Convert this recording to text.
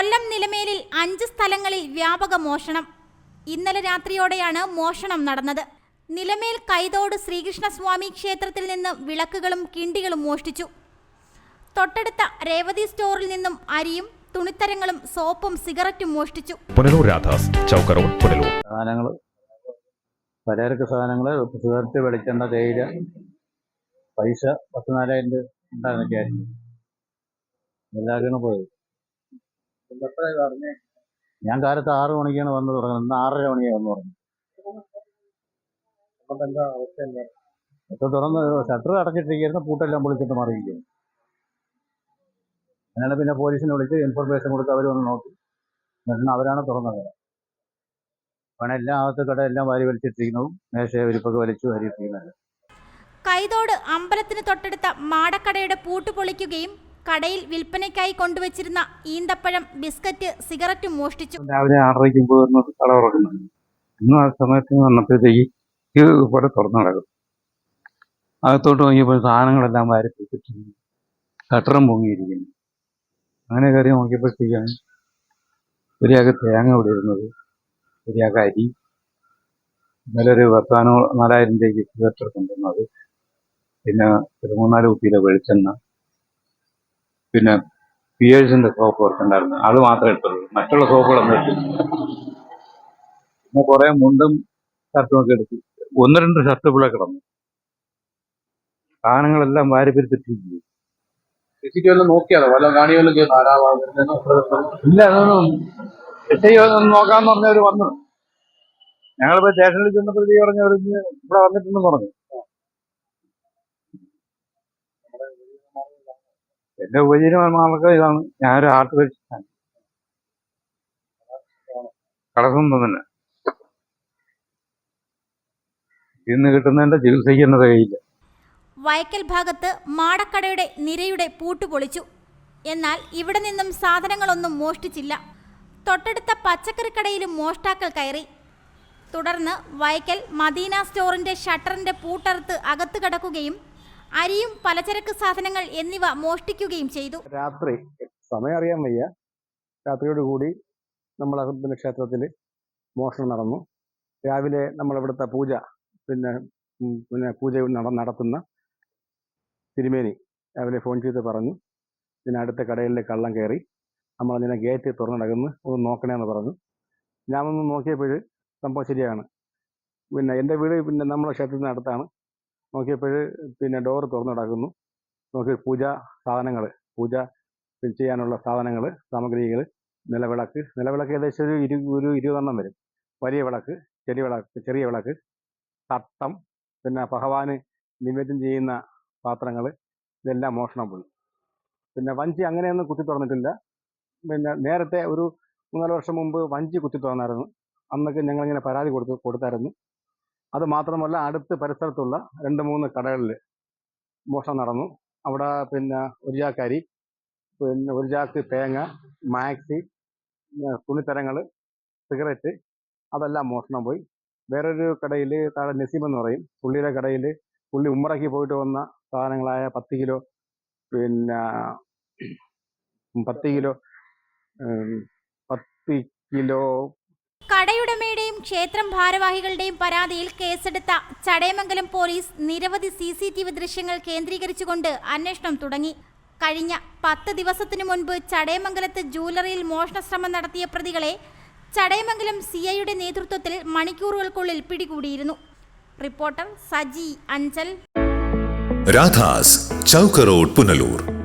കൊല്ലം നിലമേലിൽ അഞ്ച് സ്ഥലങ്ങളിൽ വ്യാപക മോഷണം. ഇന്നലെ രാത്രിയോടെയാണ് മോഷണം നടന്നത്. നിലമേൽ കൈതോട് ശ്രീകൃഷ്ണസ്വാമി ക്ഷേത്രത്തിൽ നിന്ന് വിളക്കുകളും കിണ്ടികളും മോഷ്ടിച്ചു. തൊട്ടടുത്ത രേവതി സ്റ്റോറിൽ നിന്നും അരിയും തുണിത്തരങ്ങളും സോപ്പും സിഗരറ്റും മോഷ്ടിച്ചു. പുനലൂർ രാധാസ് ചൗക്ക് റോഡ് പുനലൂർ. സാധനങ്ങൾ പലചരക്ക് സാധനങ്ങൾ സിഗരറ്റ് വെളിച്ചെണ്ണ തേയില പൈസ പത്തിനാലായിരം രൂപ ഉണ്ടായിരുന്നു എല്ലാവരും പോയത് ഞാൻ കാലത്ത് ആറ് മണിക്കാണ് വന്ന് തുടങ്ങുന്നത്. ഇന്ന് ആറര മണിയാണ് വന്ന് തുടങ്ങുന്നത്. ഇപ്പൊ തുറന്ന് ഷട്ടർ അടച്ചിട്ടിരിക്കുന്ന. പൂട്ടെല്ലാം പൊളിച്ചിട്ട് മാറിയിരിക്കുന്നു. അങ്ങനെ പിന്നെ പോലീസിനെ വിളിച്ച് ഇൻഫർമേഷൻ കൊടുത്ത് അവർ വന്ന് നോക്കി. എന്നിട്ട് അവരാണ് തുറന്നത്. പണം എല്ലാ അകത്ത് കട എല്ലാം വാരി വലിച്ചിട്ടിരിക്കുന്നതും മേശ വിരിപ്പൊക്കെ വലിച്ചു വാരിയിട്ടിരിക്കുന്നത് കൈതോട് അമ്പലത്തിന് തൊട്ടടുത്ത മാടക്കടയുടെ പൂട്ട് പൊളിക്കുകയും കടയിൽ വിൽപ്പനയ്ക്കായി കൊണ്ടുവച്ചിരുന്ന ഈന്തപ്പഴം ബിസ്ക്കറ്റ് സിഗരറ്റ് മോഷ്ടിച്ചു. രാവിലെ ആറരയ്ക്ക് കട തുറക്കുന്നുണ്ട് ഇന്നും ആ സമയത്ത് വന്നപ്പോഴത്തേക്ക് അകത്തോട്ട് നോക്കിയപ്പോൾ സാധനങ്ങളെല്ലാം വാരി പിടിച്ചിട്ടിരിക്കുന്നു ഷട്ടറും പൊങ്ങിയിരിക്കുന്നു. അങ്ങനെ കയറി നോക്കിയപ്പോഴത്തേക്കാണ് ഒരാൾക്ക് തേങ്ങ ഇവിടെ ഇരുന്നത്. ഒരാൾക്ക് അരി. ഇന്നലെ പത്താനോ നാലായിരം രൂപയ്ക്ക് സിഗരറ്റ് കൊണ്ടുവന്നത്. പിന്നെ ഒരു മൂന്നാൽ കുപ്പിയിലെ വെളിച്ചെണ്ണ. പിന്നെ പിയേഴ്സിന്റെ സോപ്പ് വർക്കുണ്ടായിരുന്നു അത് മാത്രമേ എടുത്തുള്ളൂ. മറ്റുള്ള സോപ്പുകളൊന്നും എടുത്തില്ല. പിന്നെ കുറെ മുണ്ടും ഷർട്ടും ഒക്കെ എടുത്തു ഒന്ന് രണ്ട് ഷർട്ട് ഇവിടെ കിടന്നു. സാധനങ്ങളെല്ലാം വാരി പിരിച്ചിട്ടില്ല നോക്കിയാലോ? വല്ല ഇല്ല അതൊന്നും ഒന്ന് നോക്കാന്ന് പറഞ്ഞവര് വന്നു. ഞങ്ങളിപ്പോ സ്റ്റേഷനിൽ ചെന്നപ്പോഴത്തേക്ക് പറഞ്ഞു ഇവിടെ വന്നിട്ടുണ്ടെന്ന് പറഞ്ഞു. എന്റെ ഉപജീവന മാർഗം ഇതാണ്. ഞാനൊരു ആർട്ട് വെച്ചിട്ടാണ് കടക്കുന്നു തന്നെ ഇന്ന് കിട്ടുന്നതിന്റെ ചികിത്സയ്ക്ക് കഴിയില്ല വയക്കൽ ഭാഗത്ത് മാടക്കടയുടെ നിരയുടെ പൂട്ട് പൊളിച്ചു. എന്നാൽ ഇവിടെ നിന്നും സാധനങ്ങളൊന്നും മോഷ്ടിച്ചില്ല. തൊട്ടടുത്ത പച്ചക്കറിക്കടയിലും മോഷ്ടാക്കൾ കയറി. തുടർന്ന് വയക്കൽ മദീന സ്റ്റോറിന്റെ ഷട്ടറിന്റെ പൂട്ടറുത്ത് അകത്തു കടക്കുകയും അരിയും പലചരക്ക് സാധനങ്ങൾ എന്നിവ മോഷ്ടിക്കുകയും ചെയ്തു. രാത്രി സമയം അറിയാൻ വയ്യ. രാത്രിയോട് കൂടി നമ്മളെ പിന്നെ ക്ഷേത്രത്തിൽ മോഷണം നടന്നു. രാവിലെ നമ്മളിവിടുത്തെ പൂജ പിന്നെ പിന്നെ പൂജ നടത്തുന്ന തിരുമേനി രാവിലെ ഫോൺ ചെയ്ത് പറഞ്ഞു പിന്നെ അടുത്ത കടയിലെ കള്ളം കയറി നമ്മൾ അതിനെ ഗേറ്റ് തുറന്നിടകുന്നു ഒന്ന് നോക്കണേന്ന് പറഞ്ഞു. ഞാൻ ഒന്ന് നോക്കിയപ്പോൾ സംഭവം ശരിയാണ്. പിന്നെ എന്റെ വീട് പിന്നെ നമ്മളെ ക്ഷേത്രത്തിന് അടുത്താണ് നോക്കിയപ്പോൾ പിന്നെ ഡോർ തുറന്നു കിടക്കുന്നു നോക്കി പൂജ സാധനങ്ങൾ പൂജ ചെയ്യാനുള്ള സാധനങ്ങൾ സാമഗ്രികൾ നിലവിളക്ക്. നിലവിളക്ക് ഏകദേശം ഒരു ഇരു ഒരു ഇരുപതെണ്ണം വരും. വലിയ വിളക്ക് ചെറിയ വിളക്ക് ചെറിയ വിളക്ക് തട്ടം പിന്നെ ഭഗവാന് നിവേദ്യം ചെയ്യുന്ന പാത്രങ്ങൾ ഇതെല്ലാം മോഷണം പോയി പിന്നെ വഞ്ചി അങ്ങനെയൊന്നും കുത്തി തുറന്നിട്ടില്ല. പിന്നെ നേരത്തെ ഒരു മൂന്നാൽ വർഷം മുമ്പ് വഞ്ചി കുത്തി തുറന്നായിരുന്നു. അന്നൊക്കെ ഞങ്ങളിങ്ങനെ പരാതി കൊടുത്തു കൊടുത്തായിരുന്നു. അത് മാത്രമല്ല അടുത്ത് പരിസരത്തുള്ള രണ്ട് മൂന്ന് കടകളിൽ മോഷണം നടന്നു. അവിടെ പിന്നെ ഒരു ചാക്ക് അരി പിന്നെ ഒരു ചാക്ക് തേങ്ങ മാക്സി തുണിത്തരങ്ങൾ സിഗരറ്റ് അതെല്ലാം മോഷണം പോയി. വേറൊരു കടയിൽ താഴെ നസീം എന്ന് പറയും. പുള്ളിയുടെ കടയിൽ പുള്ളി ഉമ്മറയ്ക്ക് പോയിട്ട് വന്ന സാധനങ്ങളായ പത്ത് കിലോ പിന്നെ പത്ത് കിലോ പത്ത് കിലോ കടയുടമയുടെയും ക്ഷേത്രം ഭാരവാഹികളുടെയും പരാതിയിൽ കേസെടുത്ത ചടയമംഗലം പോലീസ് നിരവധി സി സി ടി വി ദൃശ്യങ്ങൾ കേന്ദ്രീകരിച്ചുകൊണ്ട് അന്വേഷണം തുടങ്ങി. കഴിഞ്ഞ പത്ത് ദിവസത്തിനു മുൻപ് ചടയമംഗലത്ത് ജൂവലറിയിൽ മോഷണശ്രമം നടത്തിയ പ്രതികളെ ചടയമംഗലം സി ഐയുടെ നേതൃത്വത്തിൽ മണിക്കൂറുകൾക്കുള്ളിൽ പിടികൂടിയിരുന്നു. റിപ്പോർട്ടർ സജി അഞ്ചൽ. രാധാസ് ചൗക്കറോഡ് പുനലൂർ.